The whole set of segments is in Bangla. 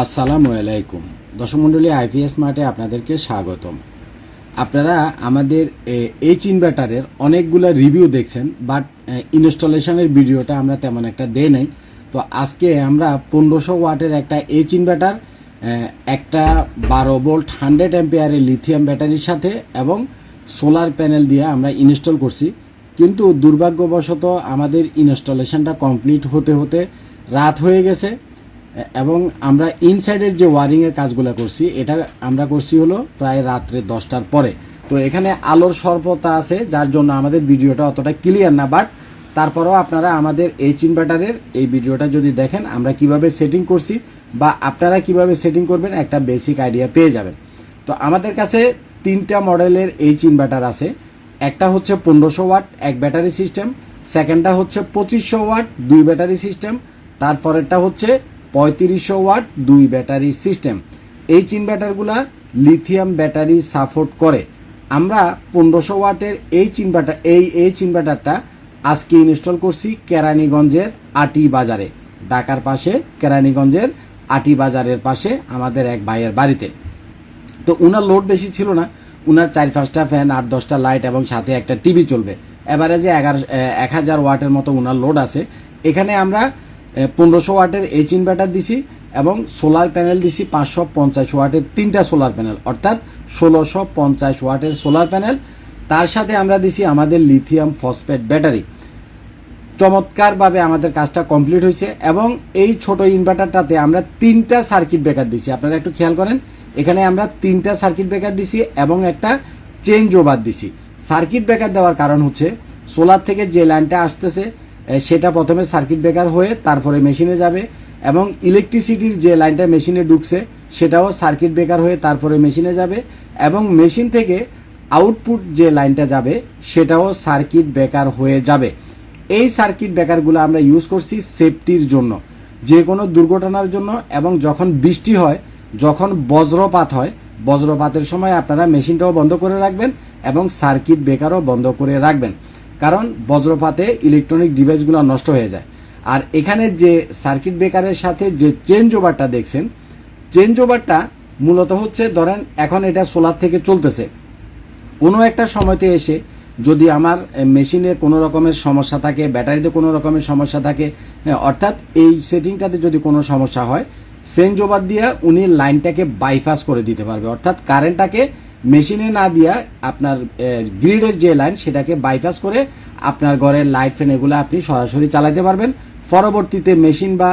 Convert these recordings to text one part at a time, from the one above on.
আসসালামু আলাইকুম। দশমণ্ডলী আইপিএস মার্টে আপনাদেরকে স্বাগতম। আপনারা আমাদের এইচ ইনভার্টারের অনেকগুলো রিভিউ দেখছেন বাট ইনস্টলেশনের ভিডিওটা আমরা তেমন একটা দেই নাই। তো আজকে আমরা পনেরোশো ওয়াটের একটা এইচ ইনভার্টার একটা বারো ভোল্ট হান্ড্রেড অ্যাম্পিয়ারের লিথিয়াম ব্যাটারির সাথে এবং সোলার প্যানেল দিয়ে আমরা ইনস্টল করছি। কিন্তু দুর্ভাগ্যবশত আমাদের ইনস্টলেশনটা কমপ্লিট হতে হতে রাত হয়ে গেছে। এবং আমরা ইনসাইডের যে ওয়ারিংয়ের কাজগুলো করছি, এটা আমরা করছি হলো প্রায় রাত্রে দশটার পরে। তো এখানে আলোর স্বল্পতা আছে, যার জন্য আমাদের ভিডিওটা অতটা ক্লিয়ার না বাট তারপরেও আপনারা আমাদের এইচ ইনভার্টারের এই ভিডিওটা যদি দেখেন, আমরা কীভাবে সেটিং করছি বা আপনারা কীভাবে সেটিং করবেন, একটা বেসিক আইডিয়া পেয়ে যাবেন। তো আমাদের কাছে তিনটা মডেলের এইচ ইনভার্টার আছে। একটা হচ্ছে পনেরোশো ওয়াট, এক ব্যাটারি সিস্টেম। সেকেন্ডটা হচ্ছে পঁচিশশো ওয়াট, দুই ব্যাটারি সিস্টেম। তারপরেরটা হচ্ছে পঁয়ত্রিশশো ওয়াট দুই ব্যাটারি সিস্টেম। এই ইনভার্টারগুলা লিথিয়াম ব্যাটারি সাপোর্ট করে। আমরা পনেরোশো ওয়াটের এই ইনভার্টার এই এইচ ইনভার্টারটা আজকে ইনস্টল করছি কেরানীগঞ্জের আটি বাজারে। ঢাকার পাশে, কেরানীগঞ্জের আটি বাজারের পাশে আমাদের এক ভাইয়ের বাড়িতে। তো উনার লোড বেশি ছিল না। উনার চার পাঁচটা ফ্যান আট, দশটা লাইট এবং সাথে একটা টিভি চলবে। এবারে যে এগারো এক হাজার ওয়াটের মতো উনার লোড আছে। এখানে আমরা পনেরোশো ওয়াটের এইচ ইনভার্টার দিছি এবং সোলার প্যানেল দিছি পাঁচশো পঞ্চাশ ওয়াটের তিনটা সোলার প্যানেল, অর্থাৎ ষোলোশো পঞ্চাশ ওয়াটের সোলার প্যানেল। তার সাথে আমরা দিছি আমাদের লিথিয়াম ফসফেট ব্যাটারি। চমৎকারভাবে আমাদের কাজটা কমপ্লিট হয়েছে এবং এই ছোট ইনভার্টারটাতে আমরা তিনটা সার্কিট ব্রেকার দিছি। আপনারা একটু খেয়াল করেন, এখানে আমরা তিনটা সার্কিট ব্রেকার দিছি এবং একটা চেঞ্জ ওভার দিছি। সার্কিট ব্রেকার দেওয়ার কারণ হচ্ছে, সোলার থেকে যে লাইনটা আসতেছে সেটা প্রথমে সার্কিট ব্রেকার হয়ে তারপরে মেশিনে যাবে এবং ইলেকট্রিসিটির যে লাইনটা মেশিনে ঢুকছে, সেটাও সার্কিট ব্রেকার হয়ে তারপরে মেশিনে যাবে এবং মেশিন থেকে আউটপুট যে লাইনটা যাবে, সেটাও সার্কিট ব্রেকার হয়ে যাবে। এই সার্কিট ব্রেকারগুলো আমরা ইউজ করছি সেফটির জন্য। যে কোনো দুর্ঘটনার জন্য এবং যখন বৃষ্টি হয়, যখন বজ্রপাত হয়, বজ্রপাতের সময় আপনারা মেশিনটাও বন্ধ করে রাখবেন এবং সার্কিট ব্রেকারও বন্ধ করে রাখবেন। কারণ বজ্রপাতে ইলেকট্রনিক ডিভাইসগুলো নষ্ট হয়ে যায়। আর এখানে যে সার্কিট ব্রেকারের সাথে যে চেঞ্জ ওভারটা দেখছেন চেঞ্জ ওভারটা মূলত হচ্ছে ধরেন এখন এটা সোলার থেকে চলতেছে। কোনো একটা সময়তে এসে যদি আমার মেশিনে কোনো রকমের সমস্যা থাকে, ব্যাটারিতে কোনো রকমের সমস্যা থাকে অর্থাৎ এই সেটিংটাতে যদি কোনো সমস্যা হয় চেঞ্জ ওভার দিয়ে উনি লাইনটাকে বাইপাস করে দিতে পারবে। অর্থাৎ কারেন্টটাকে মেশিনে না দিয়া আপনার গ্রিডের যে লাইন সেটাকে বাইপাস করে আপনার ঘরের লাইট ফ্যান এগুলো আপনি সরাসরি চালাতে পারবেন। পরবর্তীতে মেশিন বা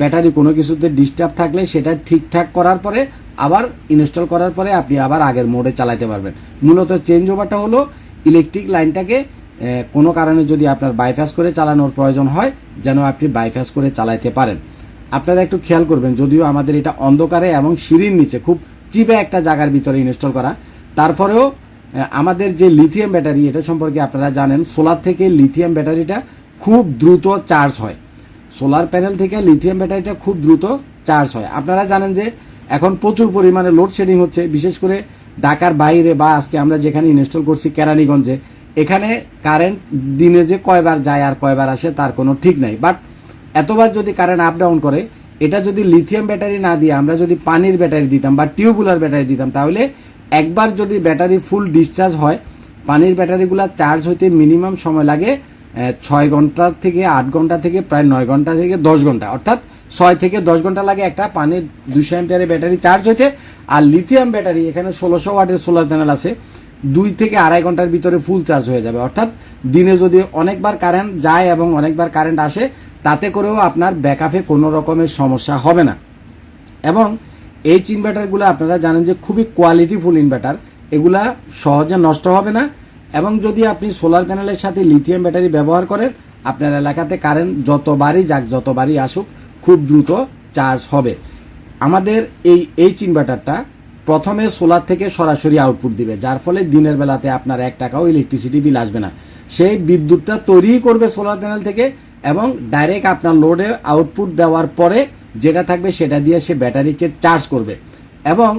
ব্যাটারি কোনো কিছুতে ডিস্টার্ব থাকলে সেটা ঠিকঠাক করার পরে আবার ইনস্টল করার পরে আপনি আবার আগের মোডে চালাতে পারবেন। মূলত চেঞ্জ ওভারটা হলো ইলেকট্রিক লাইনটাকে কোনো কারণে যদি আপনার বাইপাস করে চালানোর প্রয়োজন হয়, যেন আপনি বাইপাস করে চালাতে পারেন। আপনারা একটু খেয়াল করবেন, যদিও আমাদের এটা অন্ধকারে এবং সিঁড়ির নিচে খুব চিপে একটা জায়গার ভিতরে ইনস্টল করা তারপরেও আমাদের যে লিথিয়াম ব্যাটারি এটা সম্পর্কে আপনারা জানেন সোলার থেকে লিথিয়াম ব্যাটারিটা খুব দ্রুত চার্জ হয়। সোলার প্যানেল থেকে লিথিয়াম ব্যাটারিটা খুব দ্রুত চার্জ হয়। আপনারা জানেন যে, এখন প্রচুর পরিমাণে লোডশেডিং হচ্ছে। বিশেষ করে ঢাকার বাইরে বা আজকে আমরা যেখানে ইনস্টল করছি কেরানীগঞ্জে, এখানে কারেন্ট দিনে যে কয়বার যায় আর কয়বার আসে, তার কোনো ঠিক নাই। বাট এতবার যদি কারেন্ট আপ ডাউন করে, এটা যদি লিথিয়াম ব্যাটারি না দিয়ে আমরা যদি পানির ব্যাটারি দিতাম বা টিউবুলার ব্যাটারি দিতাম, তাহলে একবার যদি ব্যাটারি ফুল ডিসচার্জ হয়, পানির ব্যাটারিগুলো চার্জ হইতে মিনিমাম সময় লাগে ছয় ঘণ্টা থেকে আট ঘণ্টা থেকে প্রায় নয় ঘণ্টা থেকে দশ ঘণ্টা। অর্থাৎ ছয় থেকে দশ ঘণ্টা লাগে একটা পানির দুশো অ্যাম্পিয়ারের ব্যাটারি চার্জ হইতে। আর লিথিয়াম ব্যাটারি, এখানে ষোলোশো ওয়াটের সোলার প্যানেল আছে, দুই থেকে আড়াই ঘণ্টার ভিতরে ফুল চার্জ হয়ে যাবে। অর্থাৎ দিনে যদি অনেকবার কারেন্ট যায় এবং অনেকবার কারেন্ট আসে, তাতে করেও আপনার ব্যাকআপে কোনো রকমের সমস্যা হবে না। এবং এই ইনভার্টারগুলো আপনারা জানেন যে খুবই কোয়ালিটিফুল ইনভার্টার এগুলা সহজে নষ্ট হবে না এবং যদি আপনি সোলার প্যানেলের সাথে লিথিয়াম ব্যাটারি ব্যবহার করেন, আপনার এলাকাতে কারেন্ট যতবারই যাক, যতবারই আসুক, খুব দ্রুত চার্জ হবে। আমাদের এই এইচ ইনভার্টারটা প্রথমে সোলার থেকে সরাসরি আউটপুট দিবে, যার ফলে দিনের বেলাতে আপনার এক টাকাও ইলেকট্রিসিটি বিল আসবে না। সেই বিদ্যুৎটা তৈরিই করবে সোলার প্যানেল থেকে এবং ডাইরেক্ট আপনার লোডে আউটপুট দেওয়ার পরে যেটা থাকবে সেটা দিয়ে সে ব্যাটারিকে চার্জ করবে। এবং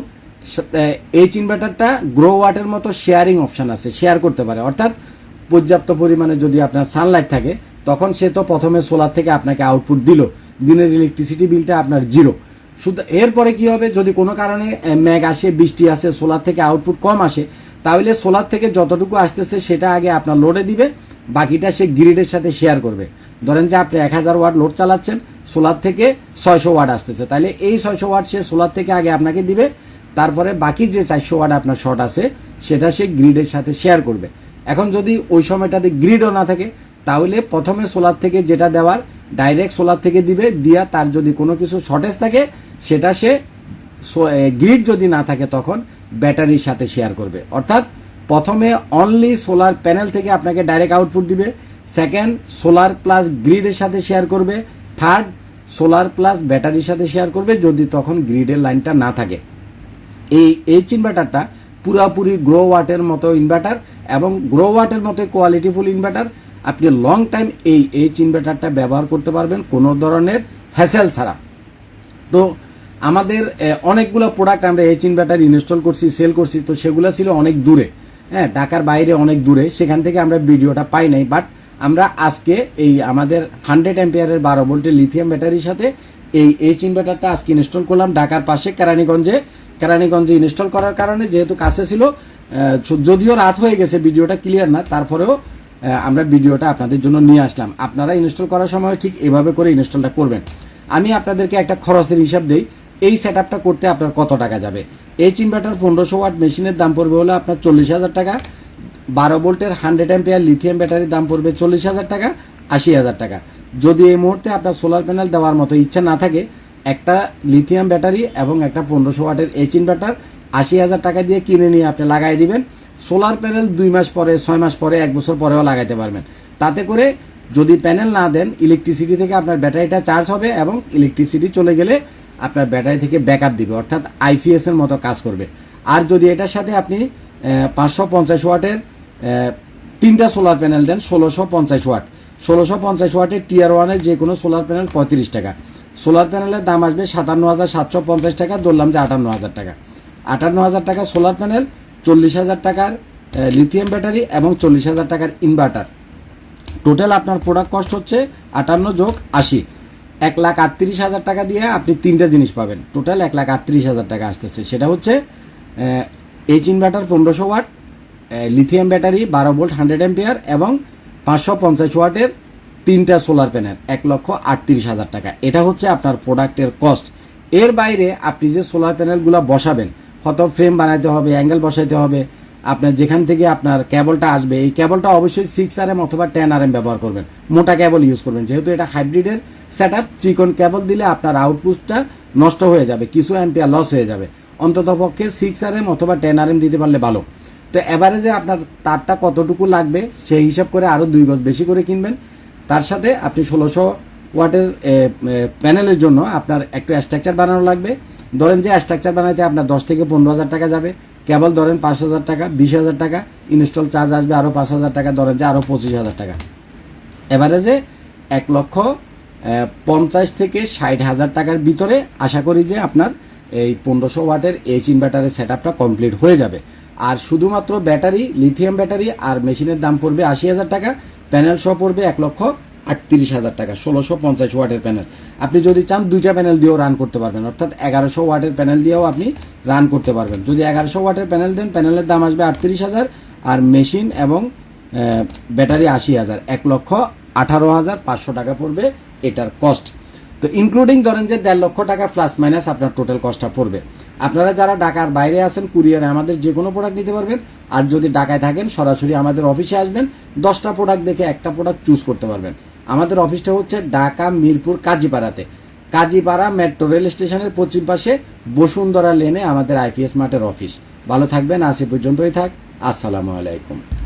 এইচ ইনভার্টারটা গ্রো ওয়াটের মতো শেয়ারিং অপশান আছে শেয়ার করতে পারে। অর্থাৎ পর্যাপ্ত পরিমাণে যদি আপনার সানলাইট থাকে, তখন সে তো প্রথমে সোলার থেকে আপনাকে আউটপুট দিল। দিনের ইলেকট্রিসিটি বিলটা আপনার জিরো শুধু এরপরে কি হবে? যদি কোনো কারণে মেঘ আসে, বৃষ্টি আসে সোলার থেকে আউটপুট কম আসে, তাহলে সোলার থেকে যতটুকু আসতেছে, সেটা আগে আপনার লোডে দিবে, বাকিটা সে গ্রিডের সাথে শেয়ার করবে। ধরেন যে আপনি এক হাজার ওয়াট লোড চালাচ্ছেন, সোলার থেকে ছয়শো ওয়াট আসতেছে। তাহলে এই ছয়শো ওয়াট সে সোলার থেকে আগে আপনাকে দিবে, তারপরে বাকি যে চারশো ওয়াট আপনার শর্ট আছে, সেটা সে গ্রিডের সাথে শেয়ার করবে। এখন যদি ওই সময়টাতে গ্রিডও না থাকে, তাহলে প্রথমে সোলার থেকে যেটা দেওয়ার, ডাইরেক্ট সোলার থেকে দিবে, দিয়া তার যদি কোনো কিছু শর্টেজ থাকে, সেটা সে গ্রিড যদি না থাকে তখন ব্যাটারির সাথে শেয়ার করবে। অর্থাৎ প্রথমে অনলি সোলার প্যানেল থেকে আপনাকে ডাইরেক্ট আউটপুট দিবে সেকেন্ড সোলার প্লাস গ্রিডের সাথে শেয়ার করবে। থার্ড সোলার প্লাস ব্যাটারির সাথে শেয়ার করবে যদি তখন গ্রিডের লাইনটা না থাকে। এই এইচ ইনভার্টারটা পুরাপুরি গ্রো ওয়াটের মতো ইনভার্টার এবং গ্রো ওয়াটের মতো কোয়ালিটিফুল ইনভার্টার আপনি লং টাইম এই এইচ ইনভার্টারটা ব্যবহার করতে পারবেন কোনো ধরনের হ্যাসেল ছাড়া। তো আমাদের অনেকগুলো প্রোডাক্ট আমরা এইচ ইনভার্টার ইনস্টল করছি সেল করছি, তো সেগুলো ছিল অনেক দূরে। হ্যাঁ ঢাকার বাইরে অনেক দূরে। সেখান থেকে আমরা ভিডিওটা পাই নাই বাট আমরা আজকে এই আমাদের হান্ড্রেড অ্যাম্পিয়ারের বারো ভোল্টের লিথিয়াম ব্যাটারির সাথে এই এইচ ইনভার্টারটা আজকে ইনস্টল করলাম ঢাকার পাশে কেরানীগঞ্জে। কেরানীগঞ্জে ইনস্টল করার কারণে যেহেতু কাছে ছিল যদিও রাত হয়ে গেছে, ভিডিওটা ক্লিয়ার না, তারপরেও আমরা ভিডিওটা আপনাদের জন্য নিয়ে আসলাম। আপনারা ইনস্টল করার সময় ঠিক এভাবে করে ইনস্টলটা করবেন। আমি আপনাদেরকে একটা খরচের হিসাব দিই, এই সেট করতে আপনার কত টাকা যাবে? এইচ ইনভার্টার পনেরোশো ওয়াট মেশিনের দাম পড়বে হলো আপনার চল্লিশ হাজার টাকা। বারো ভোল্টের হান্ড্রেড অ্যাম্পিয়ার লিথিয়াম ব্যাটারির দাম পড়বে চল্লিশ হাজার টাকা, আশি হাজার টাকা। যদি এই মুহূর্তে আপনার সোলার প্যানেল দেওয়ার মতো ইচ্ছা না থাকে, একটা লিথিয়াম ব্যাটারি এবং একটা পনেরোশো ওয়াটের এইচ ইনভার্টার আশি হাজার টাকা দিয়ে কিনে নিয়ে আপনি লাগাই দিবেন। সোলার প্যানেল দুই মাস পরে, ছয় মাস পরে, এক বছর পরেও লাগাইতে পারবেন। তাতে করে যদি প্যানেল না দেন ইলেকট্রিসিটি থেকে আপনার ব্যাটারিটা চার্জ হবে এবং ইলেকট্রিসিটি চলে গেলে আপনার ব্যাটারি থেকে ব্যাকআপ দিবে, অর্থাৎ আইপিএস এর মতো কাজ করবে। আর যদি এটার সাথে আপনি পাঁচশো পঞ্চাশ ওয়াটের তিনটা সোলার প্যানেল দেন ষোলোশো পঞ্চাশ ওয়াট ষোলোশো পঞ্চাশ ওয়াটের টিয়ার ওয়ানের যে কোনো সোলার প্যানেল পঁয়ত্রিশ টাকা। সোলার প্যানেলের দাম আসবে সাতান্ন হাজার সাতশো পঞ্চাশ টাকা, ধরলাম যে আটান্ন হাজার টাকা। আটান্ন হাজার টাকা সোলার প্যানেল চল্লিশ হাজার টাকার লিথিয়াম ব্যাটারি এবং চল্লিশ হাজার টাকার ইনভার্টার টোটাল আপনার প্রোডাক্ট কস্ট হচ্ছে আটান্ন যোগ আশি। এক লাখ আটত্রিশ হাজার টাকা দিয়ে আপনি তিনটা জিনিস পাবেন। টোটাল এক লাখ আটত্রিশ হাজার টাকা আসতেছে। সেটা হচ্ছে এইচ ইনভার্টার পনেরোশো ওয়াট লিথিয়াম ব্যাটারি বারো ভোল্ট হান্ড্রেড এম্পিয়ার এবং পাঁচশো পঞ্চাশ ওয়াটের তিনটা সোলার প্যানেল এক লক্ষ আটত্রিশ হাজার টাকা। এটা হচ্ছে আপনার প্রোডাক্টের কস্ট এর বাইরে আপনি যে সোলার প্যানেলগুলো বসাবেন হয়তো ফ্রেম বানাইতে হবে অ্যাঙ্গেল বসাইতে হবে, আপনার যেখান থেকে আপনার কেবলটা আসবে, এই কেবলটা অবশ্যই সিক্স আর এম অথবা টেন আর এম ব্যবহার করবেন। মোটা কেবল ইউজ করবেন, যেহেতু এটা হাইব্রিডের সেট আপ চিকন কেবল দিলে আপনার আউটপুটটা নষ্ট হয়ে যাবে, কিছু অ্যাম্পিয়ার লস হয়ে যাবে। অন্তত পক্ষে সিক্স আর এম অথবা টেন আর এম দিতে পারলে ভালো। তো অ্যাভারেজে আপনার তারটা কতটুকু লাগবে, সেই হিসাব করে আরও দুই গজ বেশি করে কিনবেন। তার সাথে আপনি ষোলোশো ওয়াটের প্যানেলের জন্য আপনার একটু স্ট্রাকচার বানানো লাগবে। ধরেন যে স্ট্রাকচার বানাইতে আপনার দশ থেকে পনেরো হাজার টাকা যাবে। কেবল ধরেন পাঁচ হাজার টাকা, বিশ হাজার টাকা ইনস্টল চার্জ আসবে আরও পাঁচ হাজার টাকা, ধরেন যে আরও পঁচিশ হাজার টাকা। এভারেজে এক লক্ষ পঞ্চাশ থেকে ষাট হাজার টাকার ভিতরে আশা করি যে আপনার এই পনেরোশো ওয়াটের এইচ ইনভার্টারের সেট আপটা কমপ্লিট হয়ে যাবে। আর শুধুমাত্র ব্যাটারি, লিথিয়াম ব্যাটারি আর মেশিনের দাম পড়বে আশি হাজার টাকা, প্যানেল সহ পড়বে এক লক্ষ আটত্রিশ হাজার টাকা, ষোলোশো পঞ্চাশ ওয়াটের প্যানেল। আপনি যদি চান দুইটা প্যানেল দিয়েও রান করতে পারবেন, অর্থাৎ এগারোশো ওয়াটের প্যানেল দিয়েও আপনি রান করতে পারবেন। যদি এগারোশো ওয়াটের প্যানেল দেন, প্যানেলের দাম আসবে আটত্রিশ হাজার আর মেশিন এবং ব্যাটারি আশি হাজার। এক লক্ষ আঠারো হাজার পাঁচশো টাকা পড়বে এটার কস্ট তো ইনক্লুডিং ধরেন যে দেড় লক্ষ টাকা প্লাস মাইনাস আপনার টোটাল কস্টটা পড়বে। আপনারা যারা ঢাকার বাইরে আছেন, কুরিয়ারে আমাদের যে কোনো প্রোডাক্ট নিতে পারবেন। আর যদি ঢাকায় থাকেন, সরাসরি আমাদের অফিসে আসবেন, দশটা প্রোডাক্ট দেখে একটা প্রোডাক্ট চুজ করতে পারবেন। আমাদের অফিসটা হচ্ছে ঢাকা মিরপুর কাজীপাড়াতে। কাজীপাড়া মেট্রো রেল স্টেশনের পশ্চিম পাশে বসুন্ধরা লেনে আমাদের আইপিএস মার্টের অফিস ভালো থাকবেন আসে পর্যন্তই থাক। আসসালামু আলাইকুম।